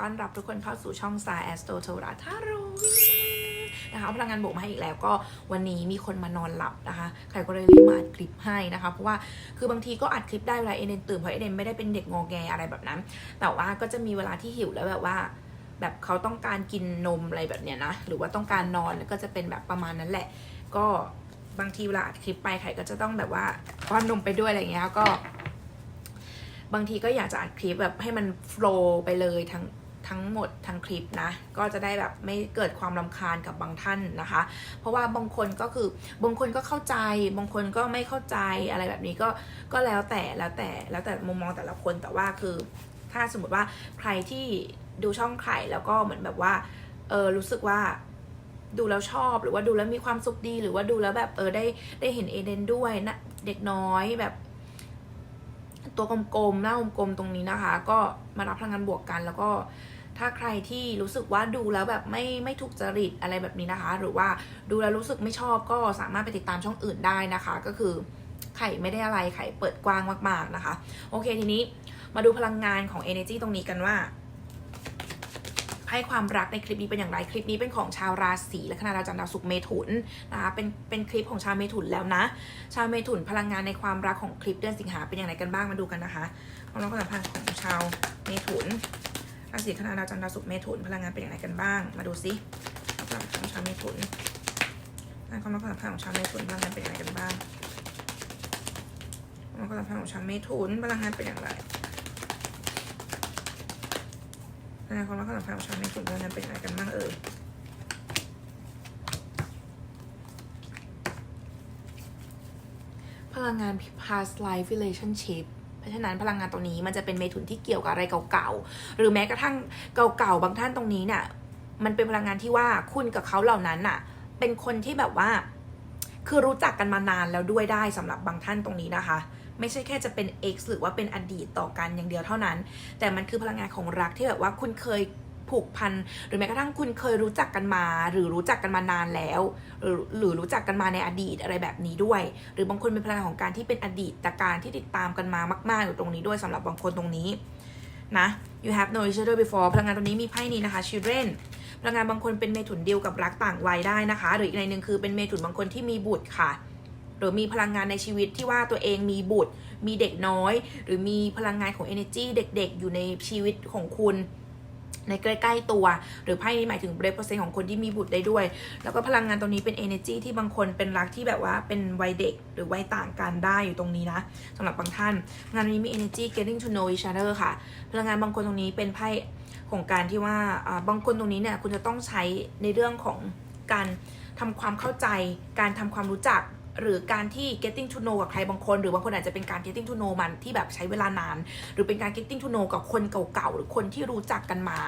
ต้อนรับทุกคนเข้าสู่ช่องสายแอสโตโทราทาโรนะคะพลังงานบวกมาให้อีกแล้วก็วันนี้มีคนมานอนหลับนะคะใครก็เลยรีบมาอัดคลิปให้นะคะเพราะว่าคือบางทีก็อัดคลิปได้เวลาเอเดนตื่นเพราะเอเดนไม่ได้เป็นเด็กงอแงอะไรแบบนั้น แต่ว่าก็จะมีเวลาที่หิวแล้วแบบว่าแบบเขาต้องการกินนมอะไรแบบเนี้ยนะ หรือว่าต้องการนอนแล้วก็จะเป็นแบบประมาณนั้นแหละ ก็บางทีเวลาอัดคลิปไปไข่ก็จะต้องแบบว่าป้อนนมไปด้วยอะไรเงี้ยก็ บางทีก็อยากจะอัดคลิปแบบให้มันโฟล์ไปเลยทั้ง ทั้งหมดทั้งคลิปนะ ก็จะได้แบบไม่เกิดความรำคาญกับบางท่านนะคะ เพราะว่าบางคนก็คือบางคนก็เข้าใจ บางคนก็ไม่เข้าใจอะไรแบบนี้ก็ก็แล้วแต่แล้วแต่แล้วแต่มุมมองแต่ละคนแต่ว่าคือ ถ้าสมมติว่าใครที่ดูช่องไข่แล้วก็เหมือนแบบว่าเออรู้สึกว่าดูแล้วชอบหรือว่าดูแล้วมีความสุขดี หรือว่าดูแล้วแบบเออได้ได้เห็นเอเดนด้วยนะเด็กน้อยแบบ ตัวกลมๆ หน้ากลมๆ ตรงนี้นะคะ ก็มารับพลังงานบวกกัน แล้วก็ถ้าใครที่รู้สึกว่าดูแล้วแบบไม่ไม่ถูกจริตอะไรแบบนี้นะคะ หรือว่าดูแล้วรู้สึกไม่ชอบก็สามารถไปติดตามช่องอื่นได้นะคะ ก็คือไข่ไม่ได้อะไรไข่เปิดกว้างมากๆนะคะ โอเคทีนี้มาดูพลังงานของ energy ตรงนี้กันว่า ให้ความรักในคลิปนี้เป็นอย่างไรคลิปนี้เป็นของชาวราศีและคณะดาวจันทร์ดาวศุกร์เมถุนนะคะเป็นเป็นคลิปของชาวเมถุนแล้วนะ ชาวเมถุนพลังงานในความรักของคลิปเดือนสิงหาเป็นอย่างไรกันบ้างมาดูกันนะคะความรักความสัมพันธ์ของชาวเมถุนราศีคณะดาวจันทร์ดาวศุกร์เมถุนพลังงานเป็นอย่างไรกันบ้าง มาดูซิความรักของชาวเมถุนความรักความสัมพันธ์ของชาวเมถุนพลังงานเป็นอย่างไรกันบ้างความรักความสัมพันธ์ของชาวเมถุนพลังงานเป็นอย่างไร ความรักความสัมพันธ์ของชาวเมถุนพลังงานเป็นอย่างไรกันบ้างเอ่ยพลังงาน past life relationship เพราะฉะนั้นพลังงานตรงนี้มันจะเป็นเมถุนที่เกี่ยวกับอะไรเก่าๆ หรือแม้กระทั่งเก่าๆ บางท่านตรงนี้เนี่ยมันเป็นพลังงานที่ว่าคุณกับเขาเหล่านั้นน่ะ เป็นคนที่แบบว่า คือรู้จักกันมานานแล้วด้วยได้สำหรับบางท่านตรงนี้นะคะ ไม่ใช่แค่จะเป็น X หรือว่าเป็นอดีตต่อกันอย่างเดียวเท่านั้น แต่มันคือพลังงานของรักที่แบบว่าคุณเคยผูกพันหรือแม้กระทั่งคุณเคยรู้จักกันมา หรือรู้จักกันมานานแล้ว หรือหรือรู้จักกันมาในอดีตอะไรแบบนี้ด้วย หรือบางคนเป็นพลังงานของการที่เป็นอดีตแต่การที่ติดตามกันมามากๆอยู่ตรงนี้ด้วยสำหรับบางคนตรงนี้นะ you have known each other before พลังงานตรงนี้มีไพ่นี้นะคะ children พลังงานบางคนเป็นเมถุนเดียวกับรักต่างวัยได้นะคะ หรืออีกในหนึ่งคือเป็นเมถุนบางคนที่มีบุตรค่ะ หรือมีพลังงานในชีวิตที่ว่าตัวเองมีบุตร มีเด็กน้อย หรือมีพลังงานของ energy เด็กๆ อยู่ในชีวิตของคุณในใกล้ๆตัว หรือไพ่นี้หมายถึงเปอร์เซ็นต์ของคนที่มีบุตรได้ด้วย แล้วก็พลังงานตรงนี้เป็น energy ที่บางคนเป็นรักที่แบบว่าเป็นวัยเด็กหรือวัยต่างกันได้อยู่ตรงนี้นะสำหรับบางท่าน งานนี้มี energy getting to know each other ค่ะ พลังงานบางคนตรงนี้เป็นไพ่ของการที่ว่าอ่าบางคนตรงนี้เนี่ยคุณจะต้องใช้ในเรื่องของการทำความเข้าใจ การทำความรู้จัก หรือการที่ getting to know กับใครบางคน หรือบางคนอาจจะเป็นการ getting to know มันที่แบบใช้เวลานาน หรือเป็นการ getting to know กับคนเก่าๆ หรือคนที่รู้จักกันมา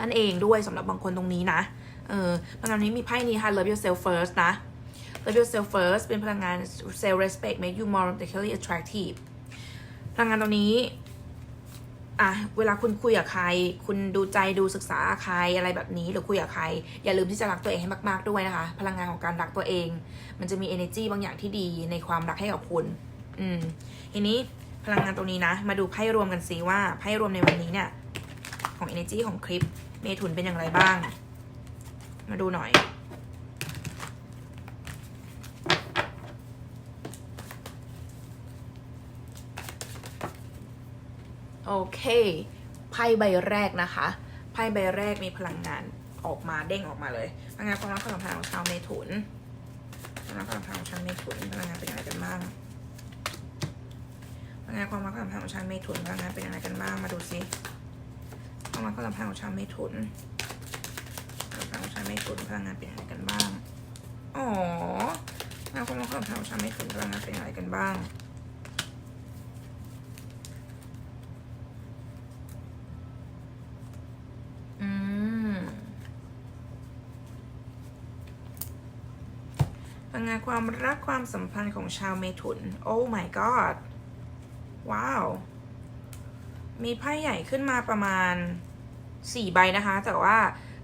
นั่นเองด้วยสำหรับบางคนตรงนี้นะ เออพลังงานนี้มีไพ่นี้ค่ะ love yourself first นะ love yourself first เป็นพลังงาน self respect make you more romantically attractive พลังงานตรงนี้ อะเวลาคุณคุยกับใคร คุณดูใจดูศึกษาใครอะไรแบบนี้หรือคุยกับใคร อย่าลืมที่จะรักตัวเองให้มากๆด้วยนะคะ พลังงานของการรักตัวเอง มันจะมี energy บางอย่างที่ดีในความรักให้กับคุณ อืมทีนี้พลังงานตรงนี้นะ มาดูไพ่รวมกันสิว่าไพ่รวมในวันนี้เนี่ย ของ energy ของคลิปเมถุนเป็นอย่างไรบ้าง มาดูหน่อย โอเคไพ่ใบแรกนะคะไพ่ใบแรกมีพลังงานออกมาเด้งออกมาเลยพลังงานความรักความสัมพันธ์ของชาวเมถุนพลังงานความรักความสัมพันธ์ของชาวเมถุนพลังงานเป็นยังไงกันบ้างพลังงานความรักความสัมพันธ์ของชาวเมถุนพลังงานเป็นยังไงกันบ้างมาดูซิความรักความสัมพันธ์ของชาวเมถุนความรักของชาวเมถุนพลังงานเป็นยังไงกันบ้างอ๋อพลังงานความรักความสัมพันธ์ของชาวเมถุนพลังงานเป็นยังไงกันบ้าง อืมพลังงาน ความรักความสัมพันธ์ของชาวเมถุน โอ้ my god ว้าว มีไพ่ใหญ่ขึ้นมาประมาณสี่ใบนะคะ แต่ว่า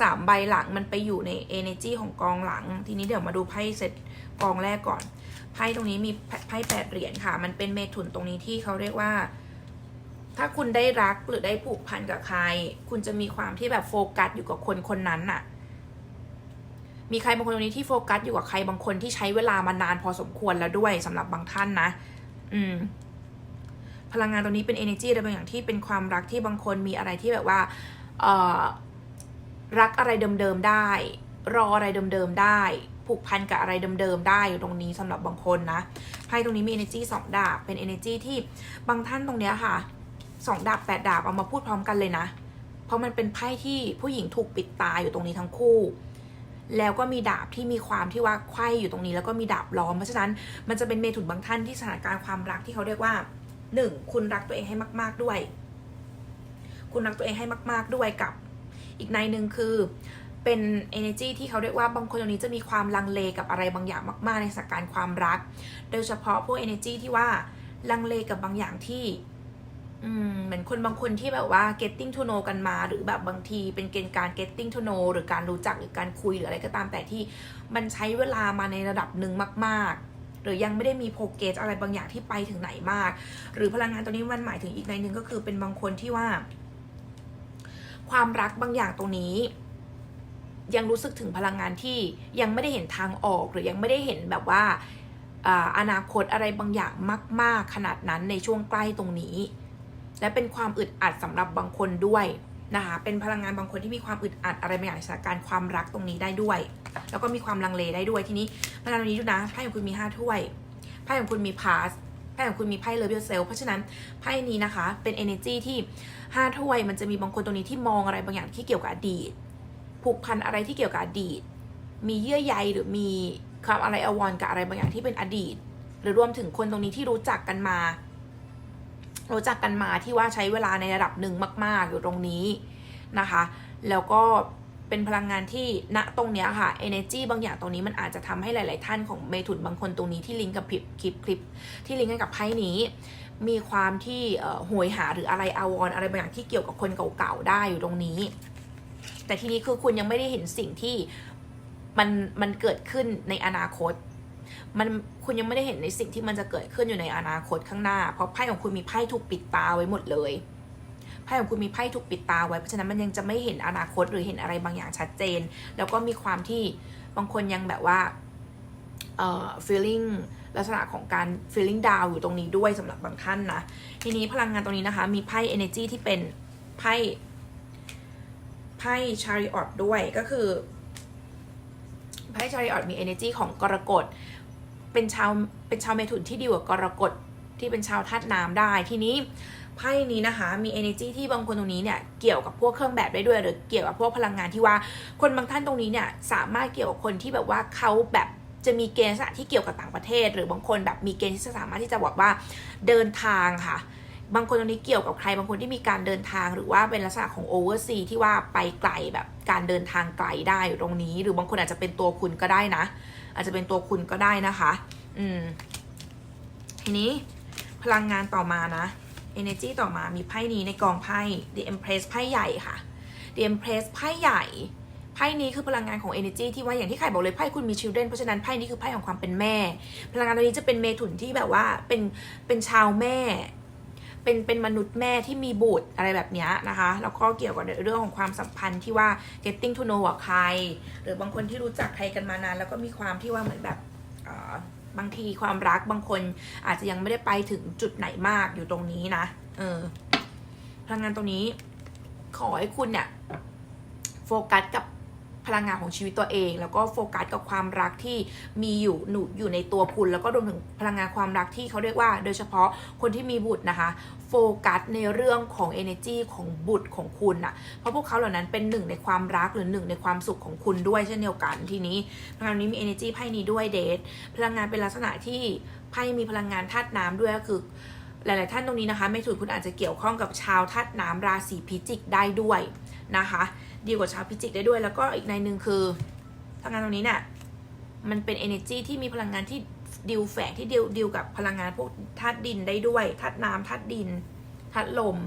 สามใบหลังมันไปอยู่ใน energy ของกองหลัง ทีนี้เดี๋ยวมาดูไพ่เสร็จกองแรกก่อน ไพ่ตรงนี้มีไพ่แปดเหรียญค่ะ มันเป็นเมถุนตรงนี้ที่เขาเรียกว่า ถ้าคุณได้รักหรือได้ผูกพันกับใคร คุณจะมีความที่แบบโฟกัสอยู่กับคนคนนั้นน่ะ มีใครบางคนตรงนี้ที่โฟกัสอยู่กับใครบางคนที่ใช้เวลามานานพอสมควรแล้วด้วยสำหรับบางท่านนะ อืม พลังงานตรงนี้เป็น energy อะไรบางอย่างที่เป็นความรักที่บางคนมีอะไรที่แบบว่า เอ่อ รักอะไรเดิมๆได้ รออะไรเดิมๆได้ผูกพันกับอะไรเดิมๆได้อยู่ตรงนี้สำหรับบางคนนะไพ่ตรงนี้มี energy สองดาบ เป็น energy ที่บางท่านตรงเนี้ยค่ะสองดาบแปดดาบเอามาพูดพร้อมกันเลยนะ เพราะมันเป็นไพ่ที่ผู้หญิงถูกปิดตาอยู่ตรงนี้ทั้งคู่ แล้วก็มีดาบที่มีความที่ว่าไขว้อยู่ตรงนี้ แล้วก็มีดาบล้อม เพราะฉะนั้นมันจะเป็นเมถุนบางท่านที่สถานการณ์ความรักที่เขาเรียกว่าหนึ่งคุณรักตัวเองให้มาก ๆด้วย คุณรักตัวเองให้มาก ๆด้วยกับ อีกในหนึ่งคือเป็น energy ที่เขาเรียกว่าบางคนตรงนี้จะมีความลังเลกับอะไรบางอย่างมาก ๆ ในสถานการณ์ความรัก โดยเฉพาะพวก energy ที่ว่าลังเลกับบางอย่างที่ อืมเหมือนคนบางคนที่แบบว่า getting to know กันมา หรือแบบบางทีเป็นเกณฑ์การ getting to know หรือการรู้จักหรือการคุยหรืออะไรก็ตามแต่ที่มันใช้เวลามาในระดับหนึ่งมาก ๆ หรือยังไม่ได้มีโปรเกสอะไรบางอย่างที่ไปถึงไหนมาก หรือพลังงานตัวนี้มันหมายถึงอีกในหนึ่งก็คือเป็นบางคนที่ว่า ความรักบางอย่างตรงนี้ ยังรู้สึกถึงพลังงานที่ยังไม่ได้เห็นทางออก หรือยังไม่ได้เห็นแบบว่าอ่าอนาคตอะไรบางอย่างมาก ๆ ขนาดนั้นในช่วงใกล้ตรงนี้ และเป็นความอึดอัดสำหรับบางคนด้วยนะคะ เป็นพลังงานบางคนที่มีความอึดอัดอะไรบางอย่างสถานการณ์ความรักตรงนี้ได้ด้วย แล้วก็มีความลังเลได้ด้วยทีนี้พลังงานนี้ดูนะไพ่ของคุณมีห้าถ้วยไพ่ของคุณมีพาสไพ่ของคุณมีไพ่เลเวลเซลเพราะฉะนั้นไพ่นี้นะคะเป็น energy ที่ห้าถ้วย มันจะมีบางคนตรงนี้ที่มองอะไรบางอย่างที่เกี่ยวกับอดีตผูกพันอะไรที่เกี่ยวกับอดีต มีเยื่อใยหรือมีความอะไรอาวรกับอะไรบางอย่างที่เป็นอดีต หรือรวมถึงคนตรงนี้ที่รู้จักกันมา รู้จักกันมาที่ว่าใช้เวลาในระดับหนึ่งมาก ๆ อยู่ตรงนี้นะคะ แล้วก็เป็นพลังงานที่ณตรงเนี้ยค่ะ energy บางอย่างตรงนี้มันอาจจะทำให้หลาย ๆ ท่านของเมถุนบางคนตรงนี้ที่ลิงก์กับคลิปคลิปคลิปที่ลิงก์กันกับไพ่นี้ มีความที่เอ่อโหยหาหรืออะไรอาวรณ์อะไรบางอย่างที่เกี่ยวกับคนเก่า ๆ ได้อยู่ตรงนี้ แต่ทีนี้คือคุณยังไม่ได้เห็นสิ่งที่มันมันเกิดขึ้นในอนาคต มันคุณยังไม่ได้เห็นในสิ่งที่มันจะเกิดขึ้นอยู่ในอนาคตข้างหน้า เพราะไพ่ของคุณมีไพ่ถูกปิดตาไว้หมดเลยไพ่ของคุณมีไพ่ถูกปิดตาไว้เพราะฉะนั้นมันยังจะไม่เห็นอนาคตหรือเห็นอะไรบางอย่างชัดเจน แล้วก็มีความที่บางคนยังแบบว่าเอ่อ feeling ลักษณะของการ feeling down อยู่ตรงนี้ด้วยสำหรับบางท่านนะทีนี้พลังงานตรงนี้นะคะ มีไพ่ energy ที่เป็นไพ่ไพ่ chariot ด้วยก็คือไพ่ chariot มี energy ของกรกฎ เป็นชาวเป็นชาวเมถุนที่ดีกว่ากรกฎที่เป็นชาวธาตุน้ำได้ทีนี้ไพ่นี้นะคะมี energy ที่บางคนตรงนี้เนี่ยเกี่ยวกับพวกเครื่องแบบได้ด้วย หรือเกี่ยวกับพวกพลังงานที่ว่าคนบางท่านตรงนี้เนี่ยสามารถเกี่ยวกับคนที่แบบว่าเขาแบบจะมีเกณฑ์ที่เกี่ยวกับต่างประเทศ หรือบางคนแบบมีเกณฑ์ที่จะสามารถที่จะบอกว่าเดินทางค่ะ บางคนตรงนี้เกี่ยวกับใครบางคนที่มีการเดินทางหรือว่าเป็นลักษณะของโอเวอร์ซีที่ว่าไปไกลแบบการเดินทางไกลได้อยู่ตรงนี้ หรือบางคนอาจจะเป็นตัวคุณก็ได้นะ อาจจะเป็นตัวคุณก็ได้นะคะ อืม ทีนี้พลังงานต่อมานะ energy ต่อมามีไพ่นี้ในกองไพ่ the empress ไพ่ใหญ่ค่ะ the empress ไพ่ใหญ่ไพ่นี้คือพลังงานของ energy ที่ว่าอย่างที่ใครบอกเลยไพ่คุณมี children เพราะฉะนั้นไพ่นี้คือไพ่ของความเป็นแม่ พลังงานตัวนี้จะเป็นเมถุนที่แบบว่าเป็นเป็นชาวแม่ เป็นเป็นมนุษย์แม่ที่มีบุตรอะไรแบบเนี้ยนะคะแล้วก็เกี่ยวกับเรื่องของความสัมพันธ์ที่ว่า getting to know ใคร หรือบางคนที่รู้จักใครกันมานาน แล้วก็มีความที่ว่าเหมือนแบบบางทีความรักบางคนอาจจะยังไม่ได้ไปถึงจุดไหนมากอยู่ตรงนี้นะเออพลังงานตรงนี้ขอให้คุณเนี่ยโฟกัสกับ พลังงานของชีวิตตัวเอง แล้วก็โฟกัสกับความรักที่มีอยู่หนุอยู่ในตัวคุณ แล้วก็รวมถึงพลังงานความรักที่เขาเรียกว่า โดยเฉพาะคนที่มีบุตรนะคะโฟกัสในเรื่องของ energy ของบุตรของคุณอะเพราะพวกเขาเหล่านั้นเป็นหนึ่งในความรักหรือหนึ่งในความสุขของคุณด้วยเช่นเดียวกัน ทีนี้พลังงานนี้มี energy ไพ่นี้ด้วยเดทพลังงานเป็นลักษณะที่ไพ่มีพลังงานธาตุน้ำด้วยก็คือหลาย ๆ ท่านตรงนี้นะคะ ไม่ถูกคุณอาจจะเกี่ยวข้องกับชาวธาตุน้ำราศีพิจิกได้ด้วยนะคะ ดีกว่าชาวพิจิกได้ด้วย แล้วก็อีกในหนึ่งคือพลังงานตรงนี้เนี่ยมันเป็น energy ที่มีพลังงานที่ดิวแฝงที่ดิวดิวกับพลังงานพวกธาตุดินได้ด้วยธาตุน้ำธาตุดินธาตุลม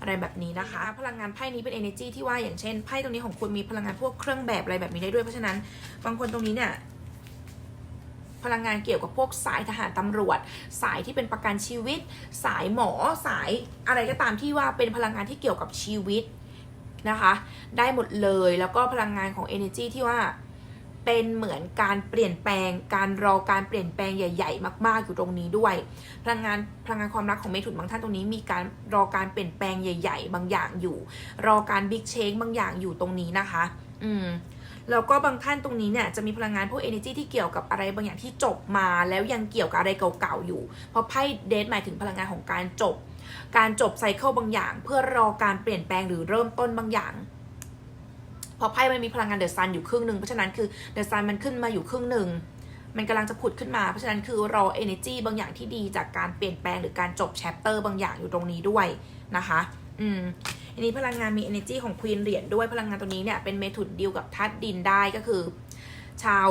อะไรแบบนี้นะคะ พลังงานไพ่นี้เป็น energy ที่ว่าอย่างเช่นไพ่ตรงนี้ของคุณมีพลังงานพวกเครื่องแบบอะไรแบบนี้ได้ด้วยเพราะฉะนั้นบางคนตรงนี้เนี่ยพลังงานเกี่ยวกับพวกสายทหารตำรวจ สายที่เป็นประกันชีวิต สายหมอสายอะไรก็ตามที่ว่าเป็นพลังงานที่เกี่ยวกับชีวิต นะคะ ได้หมดเลยแล้วก็พลังงานของ energy ที่ว่าเป็นเหมือนการเปลี่ยนแปลง การรอการเปลี่ยนแปลงใหญ่ ๆ มาก ๆ อยู่ตรงนี้ด้วย พลังงานพลังงานความรักของเมถุนบางท่านตรงนี้มีการรอการเปลี่ยนแปลงใหญ่ ๆ บางอย่างอยู่ รอการบิ๊กเชงบางอย่างอยู่ตรงนี้นะคะ อืมแล้วก็บางท่านตรงนี้เนี่ยจะมีพลังงานพวก energy ที่เกี่ยวกับอะไรบางอย่างที่จบมาแล้วยังเกี่ยวกับอะไรเก่าๆอยู่ เพราะไพ่เดทหมายถึงพลังงานของการจบ การจบไซเคิลบางอย่าง เพื่อรอการเปลี่ยนแปลงหรือเริ่มต้นบางอย่างเพราะไพ่มันมีพลังงานเดอะซันอยู่ครึ่งหนึ่งเพราะฉะนั้นคือเดอะซันมันขึ้นมาอยู่ครึ่งหนึ่งมันกำลังจะผุดขึ้นมา เพราะฉะนั้นคือรอ energy บางอย่างที่ดีจากการเปลี่ยนแปลงหรือการจบ chapter บางอย่างอยู่ตรงนี้ด้วยนะคะ อืม อันนี้พลังงานมี energy ของ Queen เหรียญด้วยพลังงานตัวนี้เนี่ยเป็นเมถุนดีลกับธาตุดินได้ก็คือ ชาว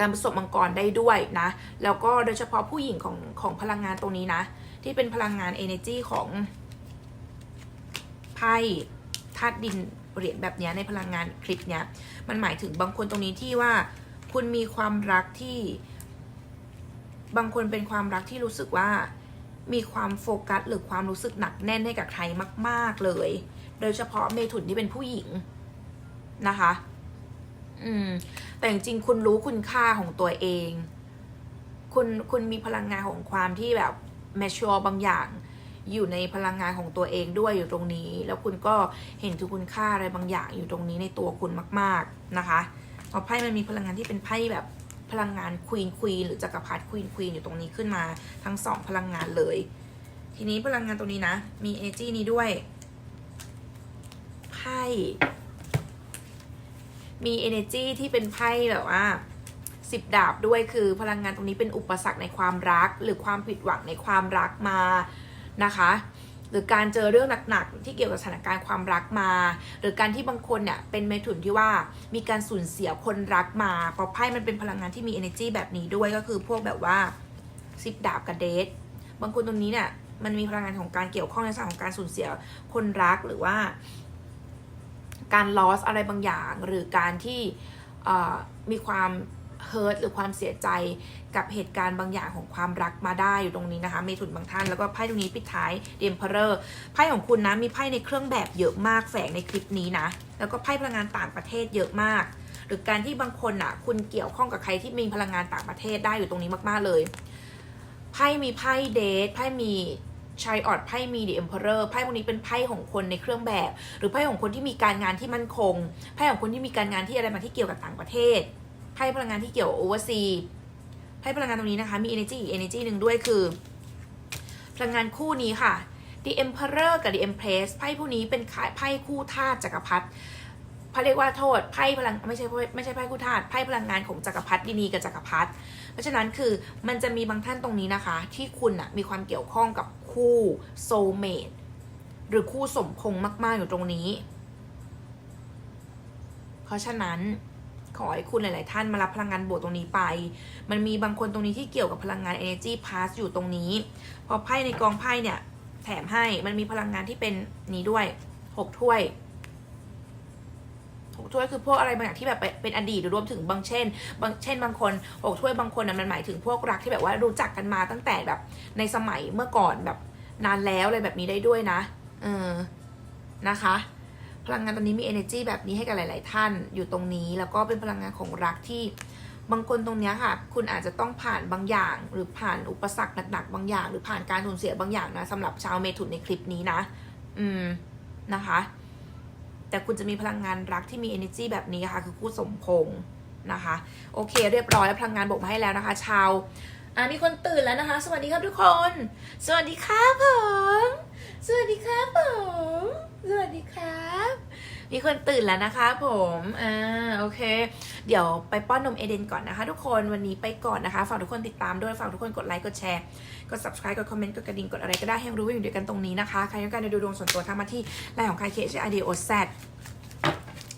การประสบมังกรได้ด้วยนะ แล้วก็โดยเฉพาะผู้หญิงของของพลังงานตรงนี้นะ ที่เป็นพลังงาน energy ของไพ่ธาตุดินเหรียญแบบนี้ในพลังงานคลิปเนี้ย มันหมายถึงบางคนตรงนี้ที่ว่า คุณมีความรักที่ บางคนเป็นความรักที่รู้สึกว่ามีความโฟกัสหรือความรู้สึกหนักแน่นให้กับใครมาก ๆเลย โดยเฉพาะเมถุนที่เป็นผู้หญิงนะคะ อืม แต่จริงๆ คุณรู้คุณค่าของตัวเอง คุณ คุณมีพลังงานของความที่แบบ แมชชัวบางอย่างอยู่ในพลังงานของตัวเองด้วยอยู่ตรงนี้ แล้วคุณก็เห็นถึงคุณค่าอะไรบางอย่างอยู่ตรงนี้ในตัวคุณมาก ๆนะคะเพราไพ่มันมีพลังงานที่เป็นไพ่แบบพลังงานควีนควีนหรือจักรพรรดิควีนควีนอยู่ตรงนี้ขึ้นมาทั้งสองพลังงานเลย ทีนี้พลังงานตรงนี้นะ มีเอจีนี้ด้วยไพ่มี energy ที่เป็นไพ่แบบว่า สิบดาบด้วยคือพลังงานตรงนี้เป็นอุปสรรคในความรัก หรือความผิดหวังในความรักมานะคะ หรือการเจอเรื่องหนักๆที่เกี่ยวกับสถานการณ์ความรักมา หรือการที่บางคนเนี่ยเป็นเมถุนที่ว่ามีการสูญเสียคนรักมาเพราะไพ่มันเป็นพลังงานที่มี energy แบบนี้ด้วยก็คือพวกแบบว่าสิบดาบกับเดทบางคนตรงนี้เนี่ยมันมีพลังงานของการเกี่ยวข้องในสถานของการสูญเสียคนรักหรือว่า การ loss อะไรบางอย่าง หรือการที่มีความ hurt หรือความเสียใจกับเหตุการณ์บางอย่างของความรักมาได้อยู่ตรงนี้นะคะเมถุนบางท่านแล้วก็ไพ่ตรงนี้ปิดท้ายเดมเพอร์ไพ่ของคุณนะมีไพ่ในเครื่องแบบเยอะมากแฝงในคลิปนี้นะแล้วก็ไพ่พลังงานต่างประเทศเยอะมาก หรือการที่บางคนอะ คุณเกี่ยวข้องกับใครที่มีพลังงานต่างประเทศได้อยู่ตรงนี้มาก ๆเลยไพ่มีไพ่เดทไพ่มีชายออดไพ่มีเดอะเอ็มเพอร์ไพ่พวกนี้เป็นไพ่ของคนในเครื่องแบบ หรือไพ่ของคนที่มีการงานที่มั่นคงไพ่ของคนที่มีการงานที่อะไรมาที่เกี่ยวกับต่างประเทศ ไพ่พลังงานที่เกี่ยวโอเวอร์ซีไพ่พลังงานตรงนี้นะคะ มี energy อีก energy หนึ่งด้วยคือ พลังงานคู่นี้ค่ะ The Emperor กับ The Empress ไพ่พวกนี้เป็นไพ่คู่ธาตุจักรพรรดิเขาเรียกว่าโทษไพ่พลังไม่ใช่ไม่ใช่ไพ่คู่ธาตุไพ่พลังงานของจักรพรรดินีกับจักรพรรดิเพราะฉะนั้นคือมันจะมีบางท่านตรงนี้นะคะ ที่คุณอะมีความเกี่ยวข้องกับคู่โซเมตหรือคู่สมพงษ์มาก ๆ อยู่ตรงนี้ เพราะฉะนั้น ขอให้คุณหลาย ๆ ท่านมารับพลังงานบวกตรงนี้ไป มันมีบางคนตรงนี้ที่เกี่ยวกับพลังงาน energy pass อยู่ตรงนี้ พอไพ่ในกองไพ่เนี่ย แถมให้มันมีพลังงานที่เป็นนี้ด้วยหกถ้วยหกถ้วยคือพวกอะไรบางอย่างที่แบบเป็นอดีตหรือรวมถึงบางเช่น บางเช่นบางคนหกถ้วยบางคนนะมันหมายถึงพวกรักที่แบบว่ารู้จักกันมาตั้งแต่แบบในสมัยเมื่อก่อนแบบนานแล้วอะไรแบบนี้ได้ด้วยนะ เออนะคะ พลังงานตอนนี้มี energy แบบนี้ให้กับหลาย ๆ ท่านอยู่ตรงนี้ แล้วก็เป็นพลังงานของรักที่บางคนตรงนี้ค่ะ คุณอาจจะต้องผ่านบางอย่าง หรือผ่านอุปสรรคหนัก ๆ บางอย่าง หรือผ่านการสูญเสียบางอย่างนะสำหรับชาวเมถุนในคลิปนี้นะ อืมนะคะ แต่คุณจะมีพลังงานรักที่มี energy แบบนี้ค่ะ คือคู่สมพงษ์นะคะ โอเค เรียบร้อยแล้วพลังงานบอกมาให้แล้วนะคะ ชาว อ่ามีคนตื่นแล้วนะคะ สวัสดีครับทุกคน สวัสดีครับผม สวัสดีครับผม สวัสดีครับ มีคนตื่นแล้วนะคะผมอ่าโอเค เดี๋ยวไปป้อนนมเอเดนก่อนนะคะ ทุกคนวันนี้ไปก่อนนะคะฝากทุกคนติดตามด้วยฝากทุกคนกดไลค์กดแชร์กด subscribe กดคอมเมนต์กดกระดิ่งกดอะไรก็ได้ให้รู้ว่าอยู่ด้วยกันตรงนี้นะคะใครต้องการจะดูดวงส่วนตัวทางมาที่ไลน์ของใครเคชไอเดียโอแซด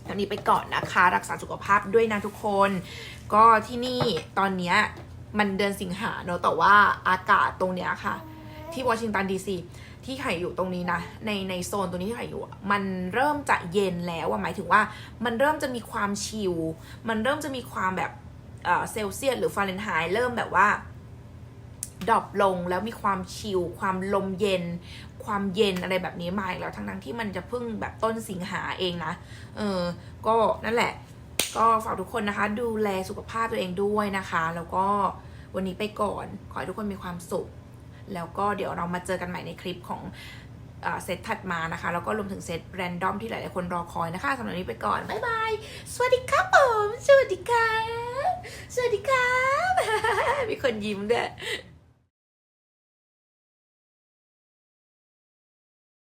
ตอนนี้ไปก่อนนะคะ รักษาสุขภาพด้วยนะทุกคน ก็ที่นี่ตอนเนี้ย มันเดือนสิงหาเนอะแต่ว่าอากาศตรงเนี้ยค่ะ ที่วอชิงตันดีซีที่ไข่อยู่ตรงนี้นะในในโซนตรงนี้ที่ไข่อยู่มันเริ่มจะเย็นแล้วอะหมายถึงว่ามันเริ่มจะมีความชิลมันเริ่มจะมีความแบบเอ่อเซลเซียสหรือฟาเรนไฮต์เริ่มแบบว่าดรอปลงแล้วมีความชิลความลมเย็น ความเย็นอะไรแบบนี้มาอีกแล้วทั้งทั้งที่มันจะเพิ่งแบบต้นสิงหาเองนะเออก็นั่นแหละ ก็ฝากทุกคนนะคะ ดูแลสุขภาพตัวเองด้วยนะคะ แล้วก็วันนี้ไปก่อน ขอให้ทุกคนมีความสุข แล้วก็เดี๋ยวเรามาเจอกันใหม่ในคลิปของเซตถัดมานะคะ แล้วก็รวมถึงเซตแรนดอมที่หลาย ๆ คนรอคอยนะคะสำหรับนนี้ไปก่อน บ๊ายบาย สวัสดีครับผม สวัสดีครับ สวัสดีครับ มีคนยิ้มด้วย